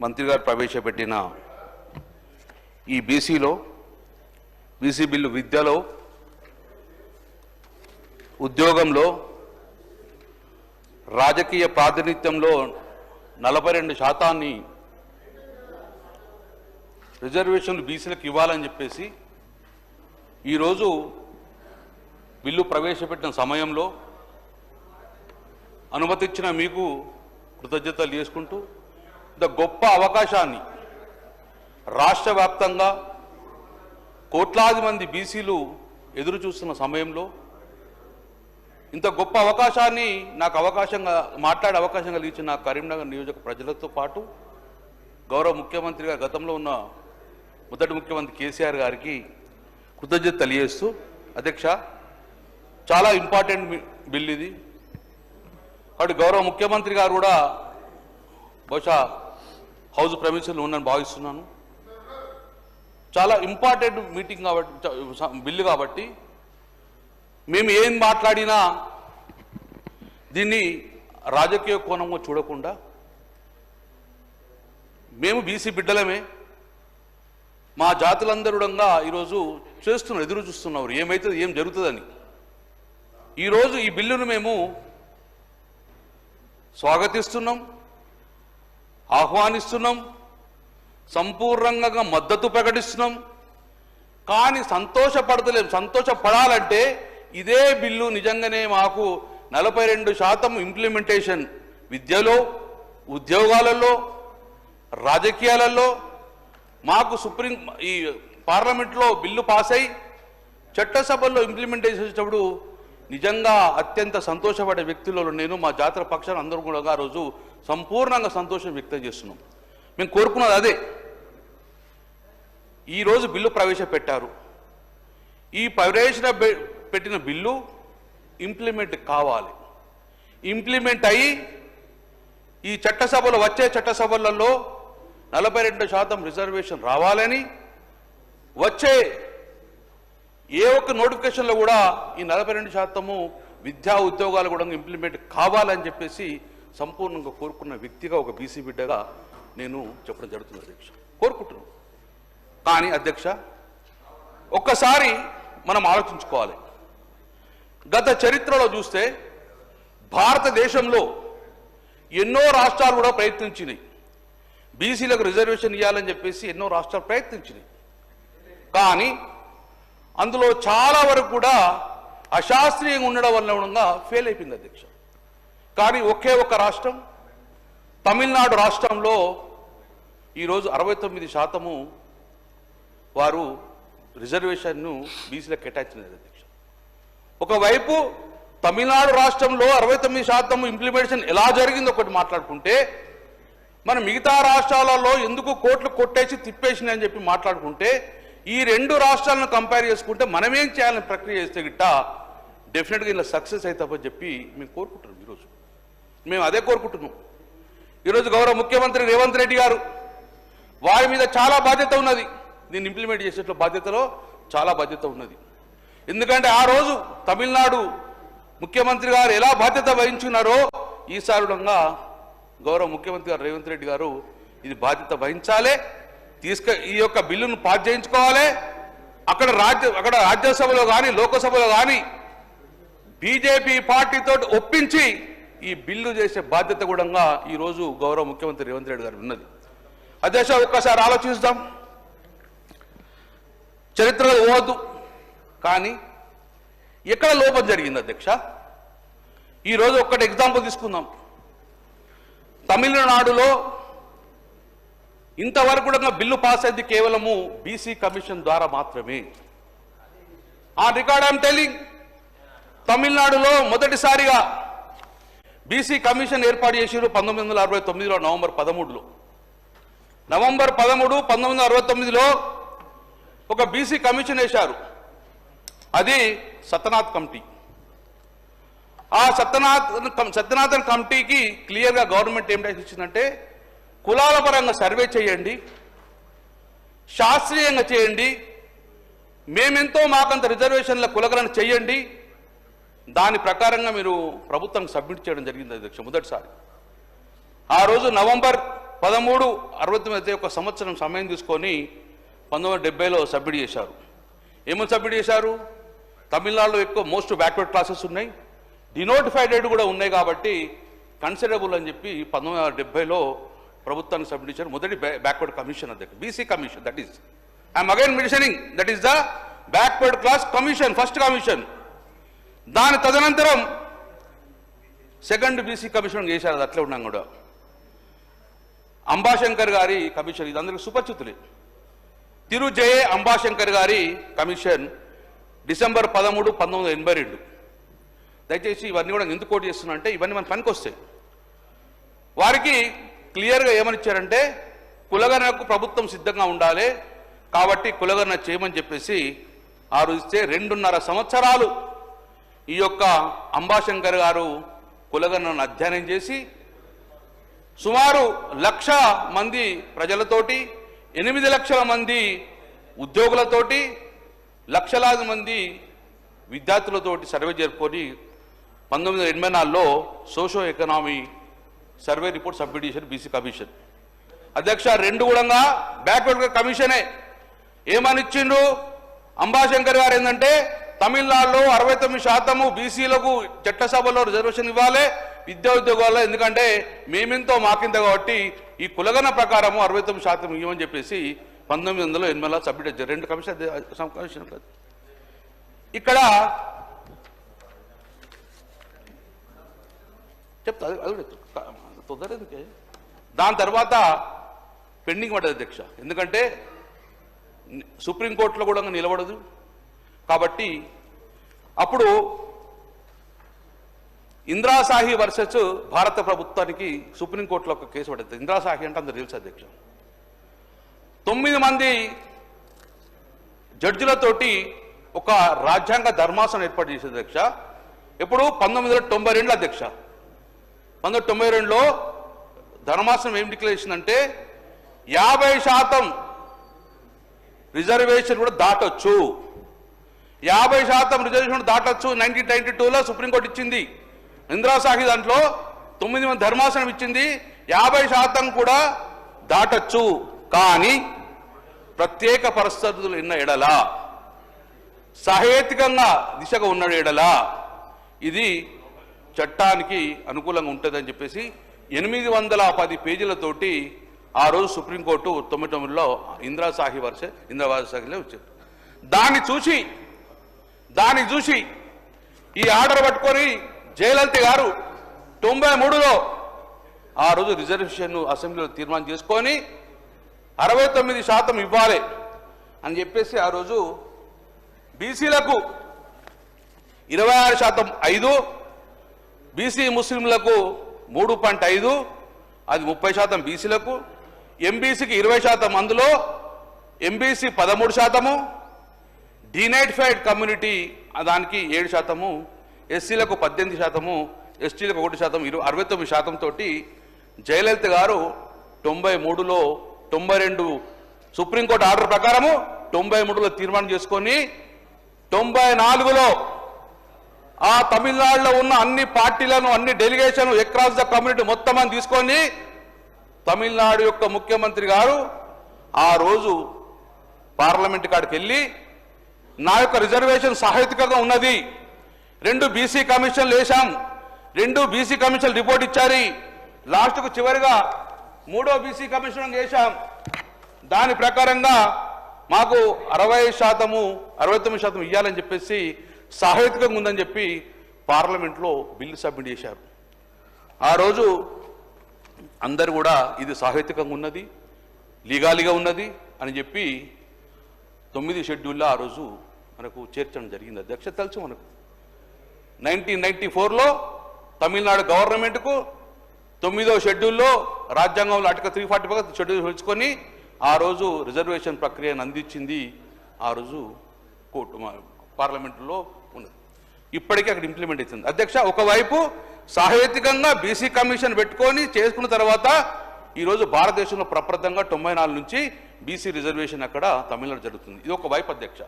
మంత్రి గారు ప్రవేశపెట్టిన ఈ బీసీలో బీసీ బిల్లు విద్యలో ఉద్యోగంలో రాజకీయ ప్రాతినిధ్యంలో నలభై రెండు శాతాన్ని రిజర్వేషన్లు బీసీలకు ఇవ్వాలని చెప్పేసి ఈరోజు బిల్లు ప్రవేశపెట్టిన సమయంలో అనుమతిచ్చిన మీకు కృతజ్ఞతలు చేసుకుంటూ ఇంత గొప్ప అవకాశాన్ని. రాష్ట్ర వ్యాప్తంగా కోట్లాది మంది బీసీలు ఎదురు చూస్తున్న సమయంలో ఇంత గొప్ప అవకాశాన్ని నాకు అవకాశంగా మాట్లాడే అవకాశం కలిగించిన నా కరీంనగర్ నియోజక ప్రజలతో పాటు గౌరవ ముఖ్యమంత్రిగా గతంలో ఉన్న మొదటి ముఖ్యమంత్రి కేసీఆర్ గారికి కృతజ్ఞత తెలియజేస్తూ అధ్యక్ష చాలా ఇంపార్టెంట్ బిల్ ఇది. కాబట్టి గౌరవ ముఖ్యమంత్రి గారు కూడా బహుశా హౌస్ ప్రమిషన్లు ఉందని భావిస్తున్నాను. చాలా ఇంపార్టెంట్ మీటింగ్ కాబట్టి బిల్లు కాబట్టి మేము ఏం మాట్లాడినా దీన్ని రాజకీయ కోణంగా చూడకుండా మేము బీసీ బిడ్డలమే. మా జాతులందరుడంగా ఈరోజు చేస్తున్నారు ఎదురు చూస్తున్నారు ఏమైతుంది ఏం జరుగుతుందని. ఈరోజు ఈ బిల్లును మేము స్వాగతిస్తున్నాం. ఆహ్వానిస్తున్నాం. సంపూర్ణంగా మద్దతు ప్రకటిస్తున్నాం. కానీ సంతోషపడతలేం. సంతోషపడాలంటే ఇదే బిల్లు నిజంగానే మాకు నలభై రెండు శాతం ఇంప్లిమెంటేషన్ విద్యలో ఉద్యోగాలలో రాజకీయాలలో మాకు సుప్రీం ఈ పార్లమెంట్లో బిల్లు పాస్ అయి చట్టసభల్లో ఇంప్లిమెంటేషన్ చేసేటప్పుడు నిజంగా అత్యంత సంతోషపడే వ్యక్తులలో నేను మా జాతర పక్షాన్ని అందరూ కూడా ఆ రోజు సంపూర్ణంగా సంతోషం వ్యక్తం చేస్తున్నాం. మేము కోరుకున్నది అదే. ఈరోజు బిల్లు ప్రవేశపెట్టారు. ఈ ప్రవేశ పెట్టిన బిల్లు ఇంప్లిమెంట్ కావాలి. ఇంప్లిమెంట్ అయ్యి ఈ చట్టసభలో వచ్చే చట్టసభలలో నలభై రెండు శాతం రిజర్వేషన్ రావాలని వచ్చే ఏ ఒక్క నోటిఫికేషన్లో కూడా ఈ నలభై రెండు శాతము విద్యా ఉద్యోగాలు కూడా ఇంప్లిమెంట్ కావాలని చెప్పేసి సంపూర్ణంగా కోరుకున్న వ్యక్తిగా ఒక బీసీ బిడ్డగా నేను చెప్పడం జరుగుతుంది అధ్యక్ష. కోరుకుంటున్నాను కానీ అధ్యక్ష ఒక్కసారి మనం ఆలోచించుకోవాలి. గత చరిత్రలో చూస్తే భారతదేశంలో ఎన్నో రాష్ట్రాలు కూడా ప్రయత్నించినాయి. బీసీలకు రిజర్వేషన్ ఇవ్వాలని చెప్పేసి ఎన్నో రాష్ట్రాలు ప్రయత్నించినాయి. కానీ అందులో చాలా వరకు కూడా అశాస్త్రీయంగా ఉండడం వల్ల కూడా ఫెయిల్ అయిపోయింది అధ్యక్ష. కానీ ఒకే ఒక రాష్ట్రం తమిళనాడు రాష్ట్రంలో ఈరోజు అరవై తొమ్మిది శాతము వారు రిజర్వేషన్ను బీసీలకు కేటాయించినది అధ్యక్ష. ఒకవైపు తమిళనాడు రాష్ట్రంలో అరవై తొమ్మిది శాతం ఇంప్లిమెంటేషన్ ఎలా జరిగిందో ఒకటి మాట్లాడుకుంటే మన మిగతా రాష్ట్రాలలో ఎందుకు కోట్లు కొట్టేసి తిప్పేసింది అని చెప్పి మాట్లాడుకుంటే ఈ రెండు రాష్ట్రాలను కంపేర్ చేసుకుంటే మనం ఏం చేయాలని ప్రక్రియ చేస్తే గిట్ట డెఫినెట్గా ఇలా సక్సెస్ అవుతామని చెప్పి మేము కోరుకుంటున్నాం ఈరోజు. మేము అదే కోరుకుంటున్నాం. ఈరోజు గౌరవ ముఖ్యమంత్రి రేవంత్ రెడ్డి గారు వారి మీద చాలా బాధ్యత ఉన్నది. దీన్ని ఇంప్లిమెంట్ చేసేట్లో బాధ్యతలో చాలా బాధ్యత ఉన్నది. ఎందుకంటే ఆ రోజు తమిళనాడు ముఖ్యమంత్రి గారు ఎలా బాధ్యత వహించున్నారో ఈ కూడా గౌరవ ముఖ్యమంత్రి గారు రేవంత్ రెడ్డి గారు ఇది బాధ్యత వహించాలే. తీసుక ఈ యొక్క బిల్లును పాస్ చేయించుకోవాలి. అక్కడ రాజ్య అక్కడ రాజ్యసభలో కానీ లోకసభలో కానీ బీజేపీ పార్టీతో ఒప్పించి ఈ బిల్లు చేసే బాధ్యత కూడా ఈరోజు గౌరవ ముఖ్యమంత్రి రేవంత్ రెడ్డి గారు ఉన్నది. అధ్యక్ష ఒక్కసారి ఆలోచిస్తాం. చరిత్ర పోవద్దు. కానీ ఎక్కడ లోపం జరిగింది అధ్యక్ష? ఈరోజు ఒక్కటి ఎగ్జాంపుల్ తీసుకుందాం. తమిళనాడులో ఇంతవరకు కూడా బిల్లు పాస్ అయింది కేవలము బీసీ కమిషన్ ద్వారా మాత్రమే. ఆ రికార్డ్ ఐమ్ టెలింగ్ తమిళనాడులో మొదటిసారిగా బీసీ కమిషన్ ఏర్పాటు చేసారు పంతొమ్మిది వందల అరవై తొమ్మిదిలో నవంబర్ పదమూడులో. నవంబర్ పదమూడు పంతొమ్మిది వందల అరవై తొమ్మిదిలో ఒక బీసీ కమిషన్ వేశారు. అది సత్యనాథ్ కమిటీ. ఆ సత్యనాథ్ సత్యనాథన్ కమిటీకి క్లియర్గా గవర్నమెంట్ ఏం రాసి ఇచ్చిందంటే కులాల పరంగా సర్వే చేయండి శాస్త్రీయంగా చేయండి మేమెంతో మాకంత రిజర్వేషన్ల కులగలను చేయండి. దాని ప్రకారంగా మీరు ప్రభుత్వానికి సబ్మిట్ చేయడం జరిగింది అధ్యక్ష మొదటిసారి. ఆ రోజు నవంబర్ పదమూడు అరవై తొమ్మిది ఒక సంవత్సరం సమయం తీసుకొని పంతొమ్మిది వందల డెబ్బైలో సబ్మిట్ చేశారు. ఏమని సబ్మిట్ చేశారు? తమిళనాడులో ఎక్కువ మోస్ట్ బ్యాక్వర్డ్ క్లాసెస్ ఉన్నాయి. డినోటిఫైడెడ్ కూడా ఉన్నాయి కాబట్టి కన్సిడరబుల్ అని చెప్పి పంతొమ్మిది వందల డెబ్బైలో ప్రభుత్వానికి సబ్మిట్ చేశారు. మొదటి బ్యాక్వర్డ్ కమిషన్ అధ్యక్షుడు. BC commission that is I'm again mentioning that is the backward class commission first commission దాని తదనంతరం సెకండ్ బీసీ కమిషన్ చేశారు. అది అట్లే ఉన్నాం కూడా. అంబాశంకర్ గారి కమిషన్ ఇది అందరికి సుపరిచితులే. తిరుజయ అంబాశంకర్ గారి కమిషన్ డిసెంబర్ పదమూడు పంతొమ్మిది వందల ఎనభై రెండు. దయచేసి ఇవన్నీ కూడా ఎందుకు కోట్ చేస్తున్నా అంటే ఇవన్నీ మన పనికి వస్తాయి వారికి క్లియర్గా ఏమనిచ్చారంటే కులగణకు ప్రభుత్వం సిద్ధంగా ఉండాలి కాబట్టి కులగణన చేయమని చెప్పేసి ఆ రోజు రెండున్నర సంవత్సరాలు ఈ యొక్క అంబాశంకర్ గారు కులగణను అధ్యయనం చేసి సుమారు లక్ష మంది ప్రజలతోటి ఎనిమిది లక్షల మంది ఉద్యోగులతోటి లక్షలాది మంది విద్యార్థులతోటి సర్వే జరుపుకొని పంతొమ్మిది వందల ఎనభై నాలుగులో socio economy survey report submit BC commission. అధ్యక్ష రెండు కూడా బ్యాక్వర్డ్ కమిషనే. ఏమని ఇచ్చిండ్రు అంబాశంకర్ గారు ఏంటంటే తమిళనాడులో అరవై తొమ్మిది శాతము బీసీలకు చట్టసభలో రిజర్వేషన్ ఇవ్వాలి విద్యా ఉద్యోగాల్లో ఎందుకంటే మేమెంతో మాకింత కాబట్టి ఈ కులగన ప్రకారము అరవై తొమ్మిది శాతం ఇవ్వమని చెప్పేసి పంతొమ్మిది వందల ఎనిమిదిలో సబ్మిట్ చేశారు రెండు కమిషన్ కమిషన్ ఇక్కడ చెప్తా అది అది తొందర ఎందుకే దాని తర్వాత పెండింగ్ పడ్డది అధ్యక్ష. ఎందుకంటే సుప్రీంకోర్టులో కూడా నిలబడదు. కాబట్టి అప్పుడు ఇంద్రాసాహి వర్సెస్ భారత ప్రభుత్వానికి సుప్రీంకోర్టులో ఒక కేసు పడింది ఇంద్రాసాహి అంటే అందరు తెలుసు అధ్యక్ష తొమ్మిది మంది జడ్జిలతోటి ఒక రాజ్యాంగ ధర్మాసనం ఏర్పాటు చేసే అధ్యక్ష. ఎప్పుడు పంతొమ్మిది వందల తొంభై రెండు అధ్యక్ష. పంతొమ్మిది తొంభై రెండులో ధర్మాసనం ఏం డిక్లేర్ చేసిందంటే యాభై శాతం రిజర్వేషన్ కూడా దాటొచ్చు. యాభై శాతం రిజర్వేషన్ దాటొచ్చు. నైన్టీన్ నైన్టీ టూలో సుప్రీంకోర్టు ఇచ్చింది. ఇందిరాసాహి దాంట్లో తొమ్మిది మంది ధర్మాసనం ఇచ్చింది. యాభై శాతం కూడా దాటొచ్చు. కానీ ప్రత్యేక పరిస్థితులు ఉన్న ఎడల సహేతుకంగా దిశగా ఉన్న ఎడల ఇది చట్టానికి అనుకూలంగా ఉంటుందని చెప్పేసి ఎనిమిది వందల పది పేజీలతోటి ఆ రోజు సుప్రీంకోర్టు తొమ్మిది తొమ్మిదిలో ఇందిరాసాహి వర్ష ఇందిరాసాహిలో వచ్చారు దాన్ని చూసి దాన్ని చూసి ఈ ఆర్డర్ పట్టుకొని జయలలిత గారు తొంభై మూడులో ఆ రోజు రిజర్వేషన్ అసెంబ్లీలో తీర్మానం చేసుకొని అరవై తొమ్మిది శాతం ఇవ్వాలి అని చెప్పేసి ఆ రోజు బీసీలకు ఇరవై ఆరు శాతం ఐదు బీసీ ముస్లింలకు మూడు పాయింట్ ఐదు అది ముప్పై శాతం బీసీలకు ఎంబీసీకి ఇరవై శాతం అందులో ఎంబీసీ పదమూడు శాతము డినైటిఫైడ్ కమ్యూనిటీ దానికి ఏడు శాతము ఎస్సీలకు పద్దెనిమిది శాతము ఎస్టీలకు ఒకటి శాతం ఇరవై అరవై తొమ్మిది శాతం తోటి జయలలిత గారు తొంభై మూడులో తొంభై రెండు సుప్రీంకోర్టు ఆర్డర్ ప్రకారము తొంభై మూడులో తీర్మానం చేసుకొని తొంభై నాలుగులో ఆ తమిళనాడులో ఉన్న అన్ని పార్టీలను అన్ని డెలిగేషన్ అక్రాస్ ద కమ్యూనిటీ మొత్తం అని తీసుకొని తమిళనాడు యొక్క ముఖ్యమంత్రి గారు ఆ రోజు పార్లమెంట్ కాడికి వెళ్ళి నా యొక్క రిజర్వేషన్ సహాయతికంగా ఉన్నది. రెండు బీసీ కమిషన్లు వేశాం. రెండు బీసీ కమిషన్ రిపోర్ట్ ఇచ్చారు. లాస్ట్కు చివరిగా మూడో బీసీ కమిషన్ వేశాం. దాని ప్రకారంగా మాకు అరవై శాతము అరవై తొమ్మిది శాతం ఇవ్వాలని చెప్పేసి సహేతుకంగా ఉందని చెప్పి పార్లమెంట్లో బిల్లు సబ్మిట్ చేశారు. ఆ రోజు అందరు కూడా ఇది సాహిత్యకంగా ఉన్నది లీగాలిగా ఉన్నది అని చెప్పి తొమ్మిది షెడ్యూల్లో ఆ రోజు మనకు చేర్చడం జరిగింది. అధ్యక్ష తెలుసు మనకు. నైన్టీన్ నైన్టీ ఫోర్లో తమిళనాడు గవర్నమెంట్కు తొమ్మిదో షెడ్యూల్లో రాజ్యాంగంలో అటక త్రీ ఫార్టీ ఫైవ్ షెడ్యూల్ ఉంచుకొని ఆ రోజు రిజర్వేషన్ ప్రక్రియను అందించింది. ఆ రోజు కోర్టు పార్లమెంటులో ఇప్పటికీ అక్కడ ఇంప్లిమెంట్ అవుతుంది అధ్యక్ష ఒకవైపు సాహేతికంగా బీసీ కమిషన్ పెట్టుకొని చేసుకున్న తర్వాత ఈరోజు భారతదేశంలో ప్రప్రదంగా తొంభై నాలుగు నుంచి బీసీ రిజర్వేషన్ అక్కడ తమిళనాడు జరుగుతుంది. ఇది ఒక వైపు అధ్యక్ష.